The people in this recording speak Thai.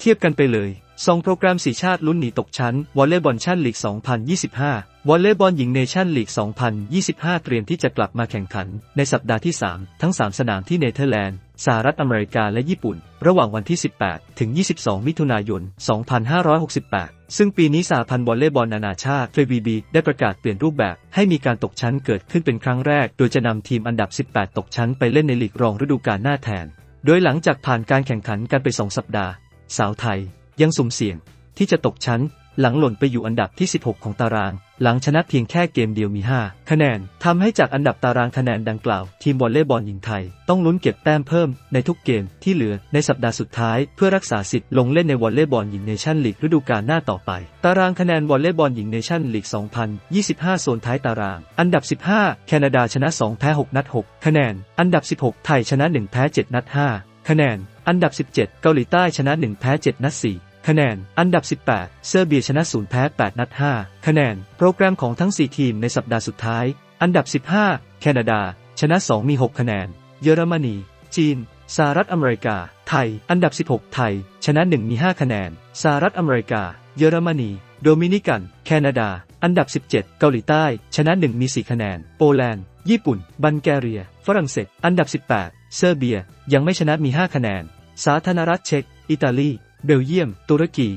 เทียบกันไปเลยสองโปรแกรมสี่ชาติลุ้นหนีตกชั้น วอลเลย์บอลชั่นลีก 2025 วอลเลย์บอลหญิงเนชั่นลีก 2025 เตรียมที่จะกลับมาแข่งขัน ในสัปดาห์ที่ 3 ทั้ง 3 สนามที่เนเธอร์แลนด์ สหรัฐอเมริกาและญี่ปุ่น ระหว่างวันที่ 18 ถึง 22 มิถุนายน 2568 ซึ่งปีนี้สหพันธ์วอลเลย์บอลนานาชาติ FIVB ได้ประกาศเปลี่ยนรูปแบบ ให้มีการตกชั้นเกิดขึ้นเป็นครั้งแรก โดยจะนำทีมอันดับ 18 ตกชั้นไปเล่นในลีกรองฤดูกาลหน้าแทน โดยหลังจากผ่านการแข่งขันกันไป 2 สัปดาห์ สาวไทยยังสุ่มเสี่ยงที่จะตกชั้น หลังหล่นไปอยู่อันดับที่ 16 ของตาราง หลังชนะเพียงแค่เกมเดียวมี 5 คะแนนทำให้จากอันดับตารางคะแนนดังกล่าว ทีมวอลเลย์บอลหญิงไทย ต้องลุ้นเก็บแต้มเพิ่มในทุกเกมที่เหลือในสัปดาห์สุดท้าย เพื่อรักษาสิทธิ์ลงเล่นในวอลเลย์บอลหญิงเนชั่นลีกฤดูกาลหน้าต่อไป ตารางคะแนนวอลเลย์บอลหญิงเนชั่นลีก 2025 โซนท้ายตาราง อันดับ 15 แคนาดาชนะ 2 แพ้ 6 นัด 6 คะแนน อันดับ 16 ไทยชนะ 1 แพ้ 7 นัด 5 คะแนน อันดับ 17 เกาหลีใต้ชนะ 1 แพ้ 7 นัด 4 คะแนน อันดับ 18 เซอร์เบียชนะ 0 แพ้ 8 นัด 5 คะแนน โปรแกรมของทั้ง 4 ทีมในสัปดาห์สุดท้าย อันดับ 15 แคนาดา ชนะ 2 มี 6 คะแนน เยอรมนี จีนสหรัฐอเมริกา ไทย อันดับ 16 ไทย ชนะ 1 มี 5 คะแนน สหรัฐอเมริกา เยอรมนี โดมินิกัน แคนาดา อันดับ 17 เกาหลีใต้ ชนะ 1 มี 4 คะแนน โปแลนด์ ญี่ปุ่น บัลแกเรีย ฝรั่งเศส อันดับ 18 เซอร์เบียยังไม่ชนะมี 5 คะแนน สาธารณรัฐเช็ก อิตาลี เบลเยียม ตุรกี